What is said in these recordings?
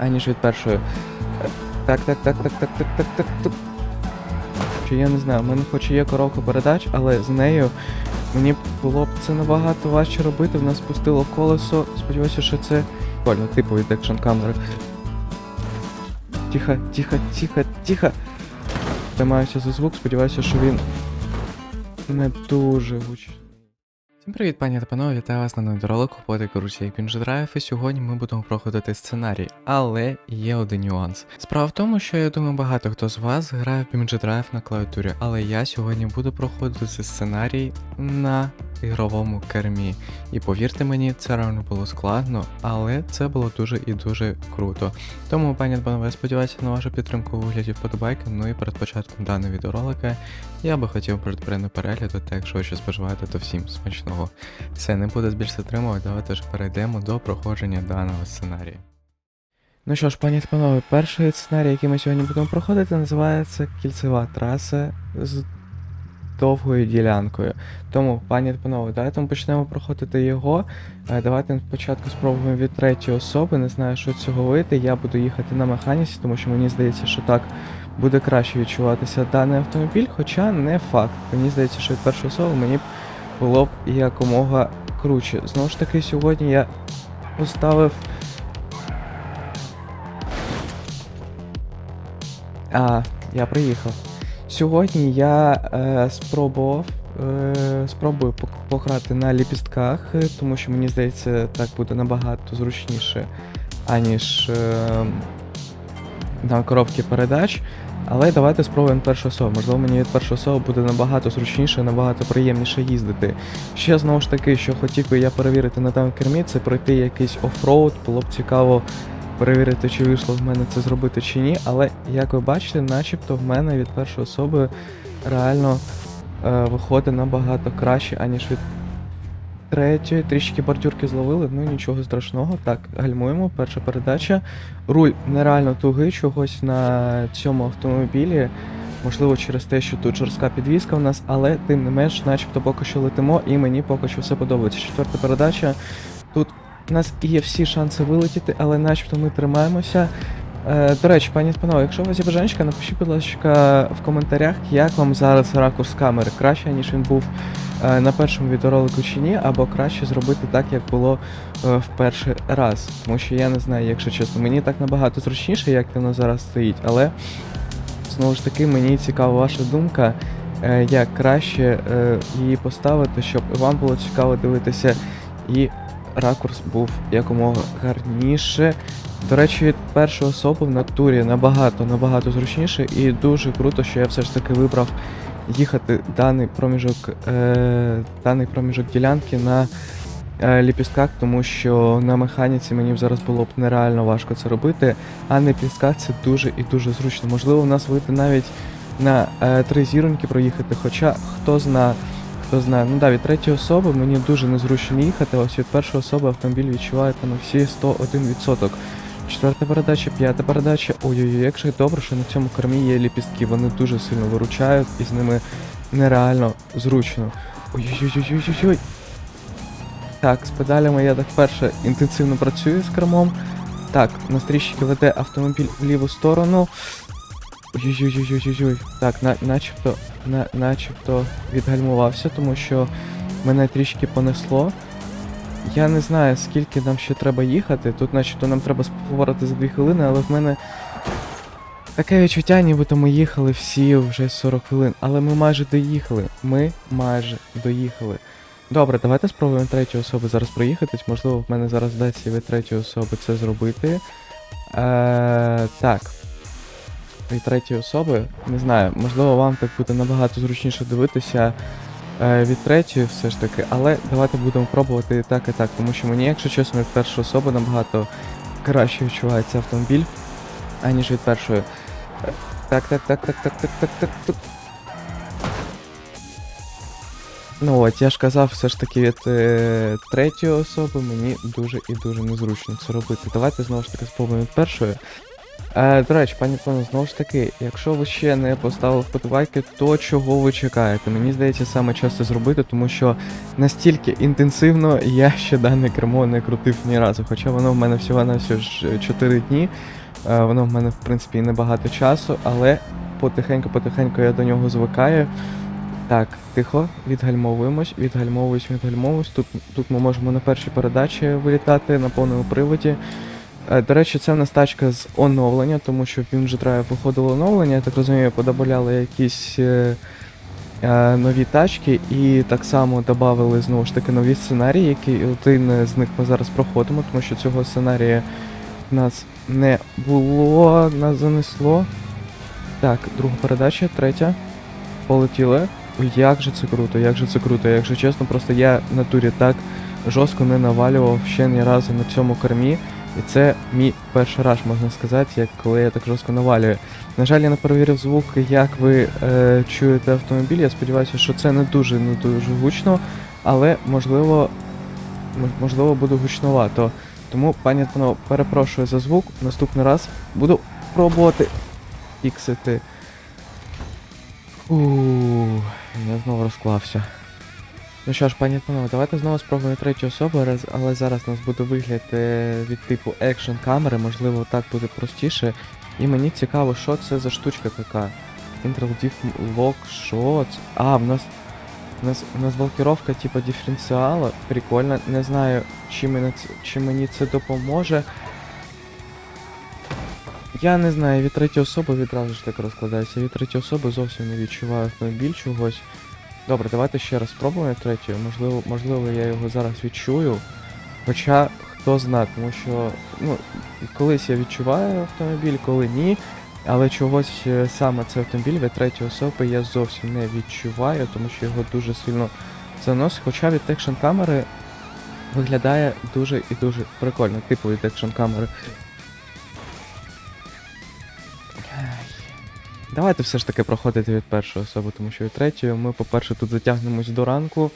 аніж від першої. Так, так, так, так, так, так, так, так, так. Чи я не знаю, в мене хоч і є коробка передач, але з нею мені було б це набагато важче робити. В нас спустило колесо. Сподіваюся, що це. Больно, типу від екшн камери. Тихо, тихо, тихо, тихо. Тримаюся за звук, сподіваюся, що він не дуже гучний. Всім привіт, пані та панове, вітаю вас на недоролику по русі як Драйв, і сьогодні ми будемо проходити сценарій, але є один нюанс. Справа в тому, що я думаю, багато хто з вас грає в Drive на клавіатурі, але я сьогодні буду проходити цей сценарій на ігровому кермі. І повірте мені, це реально було складно, але це було дуже і дуже круто. Тому, пані я сподіваюся на вашу підтримку у вигляді вподобайки. Ну і перед початком даного відеоролика я би хотів перед перегляду, та якщо ви щось споживаєте, то всім смачного. Все, не буду більше затримувати, давайте ж перейдемо до проходження даного сценарію. Ну що ж, пані та панове, перший сценарій, який ми сьогодні будемо проходити, називається кільцева траса з довгою ділянкою. Тому, пані та панове, давайте ми почнемо проходити його. Е, Давайте спочатку спробуємо від третьої особи. Не знаю, що цього вийти. Я буду їхати на механіці, тому що мені здається, що так буде краще відчуватися даний автомобіль, хоча не факт. Мені здається, що від першої особи мені б було б якомога круче. Знову ж таки, сьогодні я поставив. А, я приїхав. Сьогодні я е, спробував. Е, спробую пограти на ліпістках, е, тому що мені здається, так буде набагато зручніше, аніж е, на коробці передач. Але давайте спробуємо першу особу. Можливо, мені від першої особи буде набагато зручніше, набагато приємніше їздити. Ще знову ж таки, що хотів би я перевірити на даному кермі, це пройти якийсь офроуд. Було б цікаво перевірити, чи вийшло в мене це зробити чи ні. Але як ви бачите, начебто в мене від першої особи реально е, виходить набагато краще, аніж від третьої. Трішки бордюрки зловили, ну нічого страшного. Так, гальмуємо, перша передача. Руль нереально тугий чогось на цьому автомобілі. Можливо, через те, що тут жорстка підвізка в нас, але тим не менш, начебто поки що летимо, і мені поки що все подобається. Четверта передача. Тут у нас є всі шанси вилетіти, але начебто ми тримаємося. Е, до речі, пані панове, якщо у вас є бажанечка, напишіть, будь ласка, в коментарях, як вам зараз ракурс камери. Краще, ніж він був е, на першому відеоролику чи ні, або краще зробити так, як було е, в перший раз. Тому що я не знаю, якщо чесно, мені так набагато зручніше, як воно зараз стоїть, але знову ж таки мені цікава ваша думка, е, як краще е, її поставити, щоб вам було цікаво дивитися і ракурс був якомога гарніше. До речі, від першої особи в натурі набагато набагато зручніше і дуже круто, що я все ж таки вибрав їхати даний проміжок, е, даний проміжок ділянки на е, ліпістках, тому що на механіці мені зараз було б нереально важко це робити, а на ліпістках це дуже і дуже зручно. Можливо, у нас вийде навіть на е, три зіроньки проїхати, хоча хто зна, хто знає. Ну да, від третьої особи мені дуже незручно їхати, ось від першої особи автомобіль відчуває там всі 101%. Четверта передача, п'ята передача. Ой-ой-ой, як же добре, що на цьому кермі є ліпістки, вони дуже сильно виручають і з ними нереально зручно. Ой-ой-ой-ой-ой-ой. Так, з педалями я так перше інтенсивно працюю з кермом. Так, на стрічки веде автомобіль в ліву сторону. Ой-ой-ой-ой-ой-ой. Так, на, начебто, на, начебто відгальмувався, тому що мене трішки понесло. Я не знаю, скільки нам ще треба їхати. Тут начебто нам треба поворити за 2 хвилини, але в мене таке відчуття, нібито ми їхали всі вже 40 хвилин. Але ми майже доїхали. Ми майже доїхали. Добре, давайте спробуємо третьої особи зараз проїхатись. Можливо, в мене зараз вдасться від третьої особи це зробити. Е, так. Від третьої особи. Не знаю, можливо, вам так буде набагато зручніше дивитися е, від третьої все ж таки, але давайте будемо пробувати і так, і так, тому що мені, якщо чесно, від першої особи набагато краще відчувається автомобіль, аніж від першої. Так, так, так, так, так, так, так, так, так. Ну от, я ж казав, все ж таки від е, третьої особи мені дуже і дуже незручно це робити. Давайте знову ж таки спробуємо від першої. Е, до речі, пані пане, знову ж таки, якщо ви ще не поставили вподобайки, то чого ви чекаєте? Мені здається, саме час це зробити, тому що настільки інтенсивно я ще дане кермо не крутив ні разу. Хоча воно в мене всього на всього ж 4 дні. Е, воно в мене, в принципі, і небагато часу, але потихеньку-потихеньку я до нього звикаю. Так, тихо, відгальмовуємось, відгальмовуюсь, відгальмовуюсь. Тут, тут ми можемо на першій передачі вилітати на повному приводі. Е, До речі, це в нас тачка з оновлення, тому що в Drive виходило оновлення, я так розумію, подобавляли якісь е, е, нові тачки і так само додали знову ж таки нові сценарії, які один з них ми зараз проходимо, тому що цього сценарія в нас не було, нас занесло. Так, друга передача, третя. Полетіли. Як же це круто, як же це круто. Якщо чесно, просто я в натурі так жорстко не навалював ще ні разу на цьому кормі. І це мій перший раз, можна сказати, як коли я так жорстко навалюю. На жаль, я не перевірив звук, як ви е, чуєте автомобіль. Я сподіваюся, що це не дуже не дуже гучно, але можливо, можливо буде гучновато. Тому, пані пано, перепрошую за звук. Наступний раз буду пробувати іксити. Ууу, я знову розклався. Ну що ж, пані панове, давайте знову спробуємо третю особу, але зараз у нас буде вигляд е, від типу екшн камери, можливо, так буде простіше. І мені цікаво, що це за штучка така. Central Diff Lock Shots. А, в нас. У нас, у нас блокировка типу диференціала. Прикольно. Не знаю, чи, мене це, чи мені це допоможе. Я не знаю, від третьої особи відразу ж так розкладається. Від третьої особи зовсім не відчуваю автомобіль чогось. Добре, давайте ще раз спробуємо третю. Можливо, можливо, я його зараз відчую. Хоча хто зна, тому що ну, колись я відчуваю автомобіль, коли ні. Але чогось е, саме цей автомобіль від третьої особи я зовсім не відчуваю, тому що його дуже сильно заносить. Хоча від екшн камери виглядає дуже і дуже прикольно, типу від екшн камери. Давайте все ж таки проходити від першої особи, тому що від третьої ми, по-перше, тут затягнемось до ранку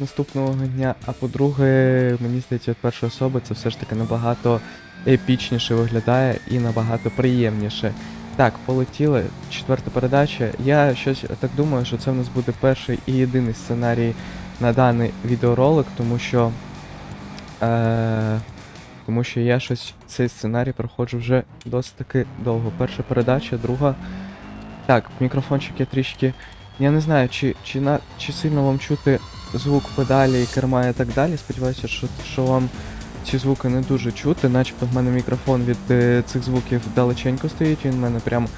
наступного дня, а по-друге, мені здається, від першої особи це все ж таки набагато епічніше виглядає і набагато приємніше. Так, полетіли. Четверта передача. Я щось так думаю, що це в нас буде перший і єдиний сценарій на даний відеоролик, тому що. Е- тому що я щось цей сценарій проходжу вже досить таки довго. Перша передача, друга. Так, мікрофончик я трішки. Я не знаю, чи, чи, на, чи сильно вам чути звук педалі, керма і так далі. Сподіваюся, що, що вам ці звуки не дуже чути, начебто в мене мікрофон від е, цих звуків далеченько стоїть, він в мене прям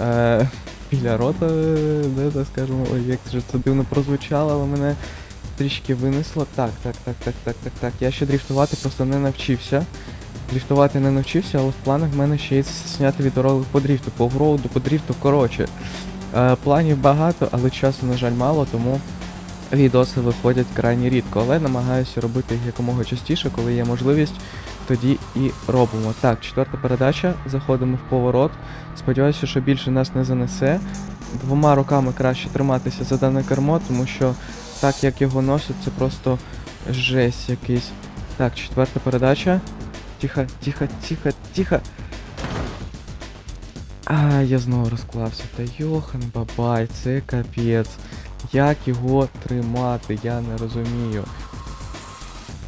е, біля рота, е, де, так скажемо, ой, як же це дивно прозвучало, але мене трішки винесло. Так, так, так, так, так, так, так. Я ще дріфтувати просто не навчився. Дріфтувати не навчився, але в планах в мене ще є зняти відеоролик по дріфту, по гроуду, по дріфту, коротше. Е, планів багато, але часу, на жаль, мало, тому відоси виходять крайні рідко, але намагаюся робити їх якомога частіше, коли є можливість, тоді і робимо. Так, четверта передача, заходимо в поворот. Сподіваюся, що більше нас не занесе. Двома руками краще триматися за дане кермо, тому що так як його носять, це просто жесть якийсь. Так, четверта передача. Тихо, тихо, тихо, тихо. А, я знову розклався. Та йохан бабай, це капець. Як його тримати, я не розумію.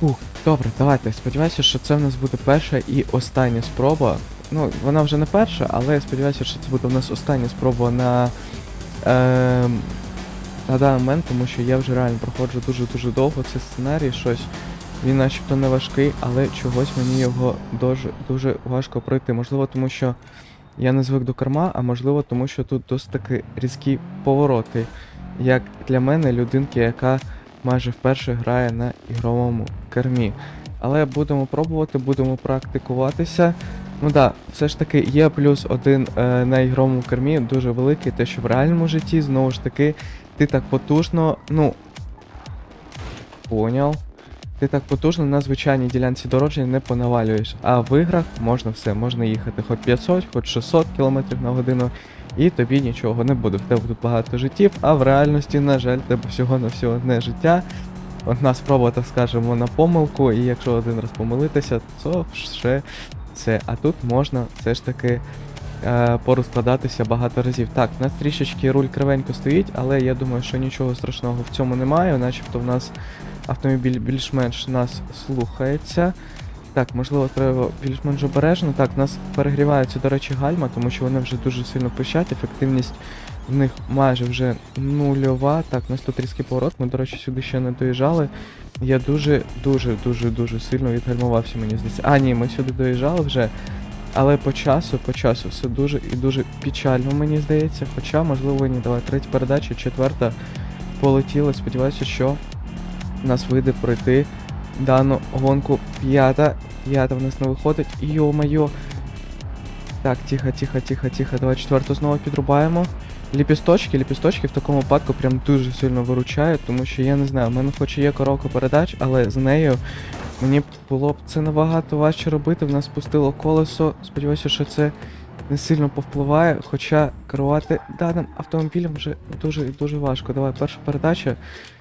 Ух, добре, давайте. Сподіваюся, що це в нас буде перша і остання спроба. Ну, вона вже не перша, але я сподіваюся, що це буде у нас остання спроба на, е, на даний момент, тому що я вже реально проходжу дуже-дуже довго. Це сценарій, щось. Він начебто не важкий, але чогось мені його дуже, дуже важко пройти. Можливо, тому що я не звик до керма, а можливо, тому що тут досить таки різкі повороти. Як для мене, людинки, яка майже вперше грає на ігровому кермі. Але будемо пробувати, будемо практикуватися. Ну да, все ж таки є плюс один е, на ігровому кермі, дуже великий, те, що в реальному житті, знову ж таки, ти так потужно, ну. Поняв. Ти так потужно на звичайній ділянці дородження не понавалюєш. А в іграх можна все, можна їхати хоч 500, хоч 600 км на годину, і тобі нічого не буде. В тебе тут багато життів, а в реальності, на жаль, тебе всього на всього одне життя. Одна спроба, так скажемо, на помилку, і якщо один раз помилитися, то ще це. А тут можна все ж таки е, порозкладатися багато разів. Так, у нас трішечки руль кривенько стоїть, але я думаю, що нічого страшного в цьому немає, начебто в нас автомобіль більш-менш нас слухається. Так, можливо, треба більш-менш обережно. Так, у нас перегріваються, до речі, гальма, тому що вони вже дуже сильно пищать, ефективність в них майже вже нульова. Так, у нас тут різкий поворот, ми, до речі, сюди ще не доїжджали. Я дуже, дуже, дуже, дуже сильно відгальмувався, мені здається. А, ні, ми сюди доїжджали вже. Але по часу, по часу все дуже і дуже печально, мені здається. Хоча, можливо, ні, давай, третя передача, четверта полетіла. Сподіваюся, що в нас вийде пройти дану гонку. П'ята. П'ята в нас не виходить. Йо-моє. Так, тихо, тихо, тихо, тихо. Давай четверту знову підрубаємо. Ліпісточки, ліпісточки в такому випадку прям дуже сильно виручають, тому що я не знаю, в мене хоч і є коробка передач, але з нею мені було б це набагато важче робити. В нас спустило колесо. Сподіваюся, що це не сильно повпливає, хоча керувати даним автомобілем вже дуже і дуже важко. Давай, перша передача.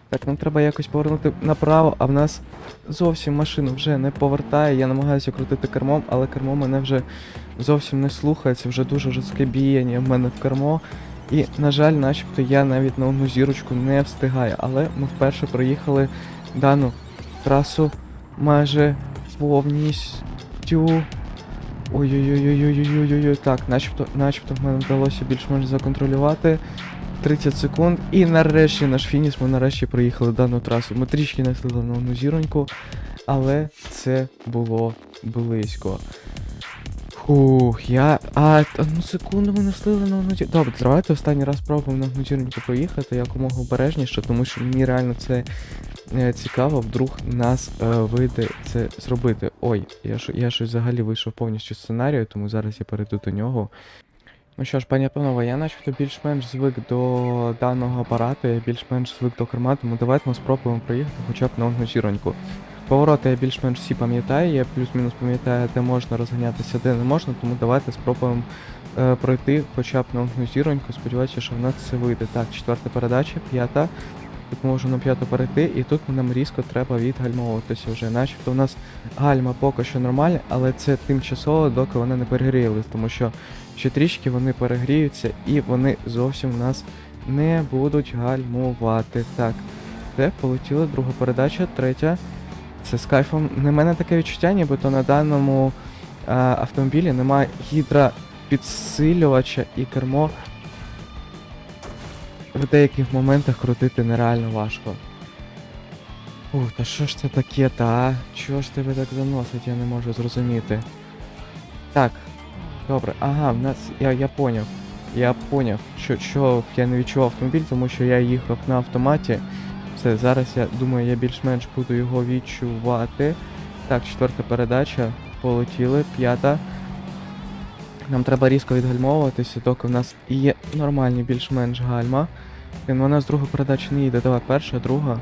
Так, нам треба якось повернути направо, а в нас зовсім машину вже не повертає. Я намагаюся крутити кермом, але кермо мене вже зовсім не слухається, вже дуже жорстке біяння в мене в кермо. І, на жаль, начебто я навіть на одну зірочку не встигаю. Але ми вперше проїхали дану трасу майже повністю. Ой-ой-ой-ой-ой-ой-ой-ой. Так, начебто, начебто в мене вдалося більш-менш законтролювати. 30 секунд. І нарешті наш фініш, ми нарешті проїхали дану трасу. Ми трішки не встигли на одну зіроньку, але це було близько. Фух, я. А, одну секунду ми не встигли на одну. Добре, давайте останній раз спробуємо на одну зіроньку проїхати якомога обережніше, тому що мені реально це е, цікаво, вдруг нас е, вийде це зробити. Ой, я, я щось взагалі вийшов повністю з сценарію, тому зараз я перейду до нього. Ну що ж, пані панове, я начебто більш-менш звик до даного апарату, я більш-менш звик до керма, тому давайте ми спробуємо проїхати хоча б на одну зіроньку. Повороти я більш-менш всі пам'ятаю, я плюс-мінус пам'ятаю, де можна розганятися, де не можна, тому давайте спробуємо е, пройти хоча б на одну зіроньку. Сподіваюся, що в нас це вийде. Так, четверта передача, п'ята. Тут ми на п'яту перейти, і тут нам різко треба відгальмовуватися вже. Начебто у нас гальма поки що нормальна, але це тимчасово, доки вони не перегрілись, тому що ще трішки вони перегріються і вони зовсім нас не будуть гальмувати. Так, це полетіла друга передача, третя. Це з кайфом. Не мене таке відчуття, нібито на даному а, автомобілі немає гідропідсилювача і кермо в деяких моментах крутити нереально важко. Ух, та що ж це таке, та? а? Чого ж тебе так заносить, я не можу зрозуміти. Так, добре, ага, в нас. Я, я поняв. Я поняв, що, що я не відчував автомобіль, тому що я їхав на автоматі. Все, зараз я думаю, я більш-менш буду його відчувати. Так, четверта передача. Полетіли, п'ята. Нам треба різко відгальмовуватися, доки в нас є нормальні більш-менш гальма. Він вона з другої передачі не їде. Давай, перша, друга.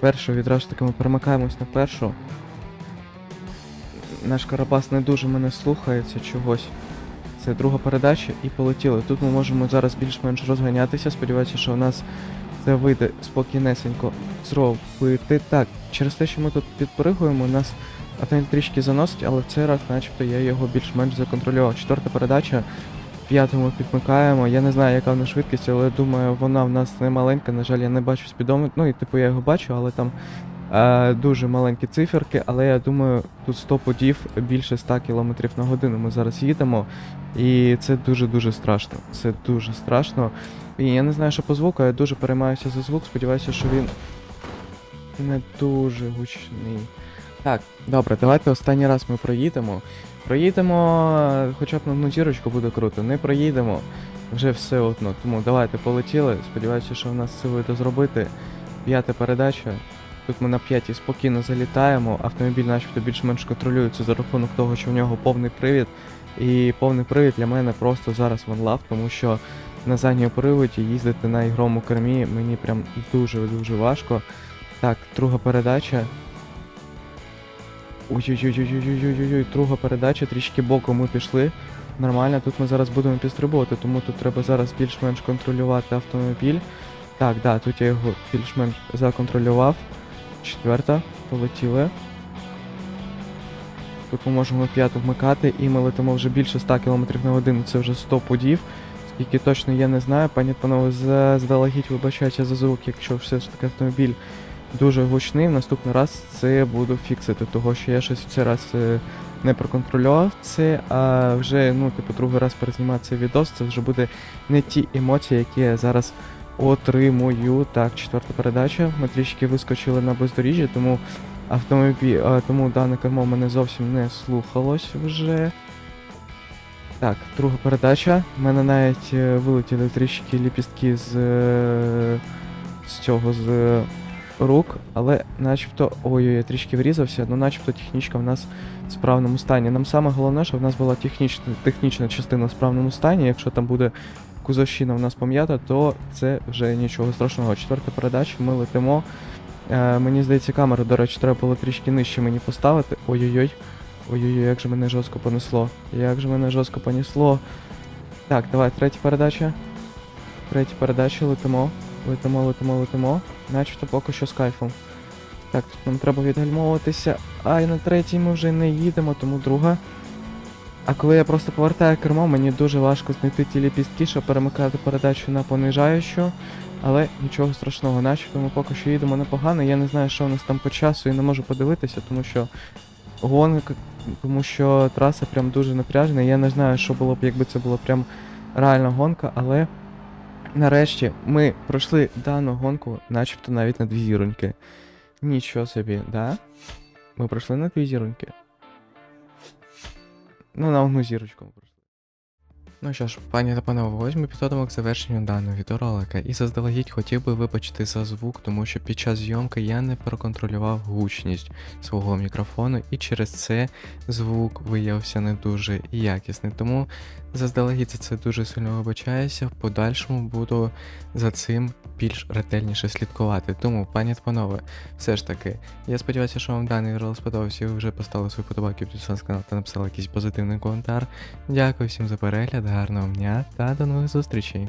Першу відразу таки ми перемикаємось на першу. Наш Карабас не дуже мене слухається чогось. Це друга передача і полетіли. Тут ми можемо зараз більш-менш розганятися. Сподіваюся, що в нас це вийде спокійнесенько зробити. Так, через те, що ми тут підпригуємо, нас автомобіль трішки заносить, але в цей раз, начебто, я його більш-менш законтролював. Четверта передача. П'яту ми підмикаємо. Я не знаю, яка в нас швидкість, але думаю, вона в нас не маленька. На жаль, я не бачу спідометр. Ну і типу я його бачу, але там дуже маленькі циферки. Але я думаю, тут 100 подів більше 100 км на годину. Ми зараз їдемо. І це дуже-дуже страшно. Це дуже страшно. І я не знаю, що по звуку, я дуже переймаюся за звук. Сподіваюся, що він не дуже гучний. Так, добре, давайте останній раз ми проїдемо. Проїдемо, е, хоча б на одну зірочку буде круто. Не проїдемо, вже все одно. Тому давайте полетіли. Сподіваюся, що в нас це вийде зробити. П'ята передача. Тут ми на п'ятій спокійно залітаємо. Автомобіль начебто більш-менш контролюється за рахунок того, що в нього повний привід. І повний привід для мене просто зараз ванлав, тому що на задньому приводі їздити на ігровому кермі мені прям дуже-дуже важко. Так, друга передача. Ой-ой-ой-ой-ой-ой-ой-ой, друга передача, трішки боком ми пішли. Нормально, тут ми зараз будемо підстрибувати, тому тут треба зараз більш-менш контролювати автомобіль. Так, да, тут я його більш-менш законтролював. Четверта, полетіли. Тут ми можемо п'яту вмикати, і ми летимо вже більше 100 км на годину. Це вже 100 пудів. Скільки точно я не знаю. Пані панове, заздалегідь вибачайте за звук, якщо все ж таки автомобіль дуже гучний. В наступний раз це буду фіксити, того що я щось в цей раз е, не проконтролював це, а вже, ну, типу, другий раз перезнімати цей відос, це вже буде не ті емоції, які я зараз отримую. Так, четверта передача. Ми трішки вискочили на бездоріжжя, тому автомобіль, а, тому дане кермо мене зовсім не слухалось вже. Так, друга передача. У мене навіть е, вилетіли трішки ліпістки з, е, з цього з е, рук, але начебто. Ой, я трішки врізався, ну начебто технічка в нас в справному стані. Нам саме головне, щоб в нас була технічна, технічна частина в справному стані. Якщо там буде кузовщина в нас пом'ята, то це вже нічого страшного. Четверта передача, ми летимо. Е, мені здається, камеру, до речі, треба було трішки нижче мені поставити. Ой-ой-ой. Ой-ой-ой, як же мене жорстко понесло. Як же мене жорстко понесло. Так, давай, третя передача. Третя передача, летимо. Летимо, летимо, летимо. Начебто поки що з кайфом. Так, тут нам треба відгальмовуватися. А і на третій ми вже не їдемо, тому друга. А коли я просто повертаю кермо, мені дуже важко знайти ті ліпістки, щоб перемикати передачу на понижаючу. Але нічого страшного, начебто ми поки що їдемо непогано. Я не знаю, що у нас там по часу і не можу подивитися, тому що гонка, тому що траса прям дуже напряжена. Я не знаю, що було б, якби це була прям реальна гонка, але нарешті ми пройшли дану гонку, начебто навіть на дві зіроньки. Нічого собі, да? Ми пройшли на дві зіроньки. Ну, на одну зірочку. Ну що ж, пані та панове, ось ми підходимо к завершенню даного відеоролика і заздалегідь хотів би вибачити за звук, тому що під час зйомки я не проконтролював гучність свого мікрофону, і через це звук виявився не дуже якісний. Тому заздалегідь за це дуже сильно вибачаюся. В подальшому буду за цим більш ретельніше слідкувати. Тому, пані та панове, все ж таки, я сподіваюся, що вам даний ролик сподобався, ви вже поставили свої подобайки, підписались на канал та написали якийсь позитивний коментар. Дякую всім за перегляд, гарного дня та до нових зустрічей.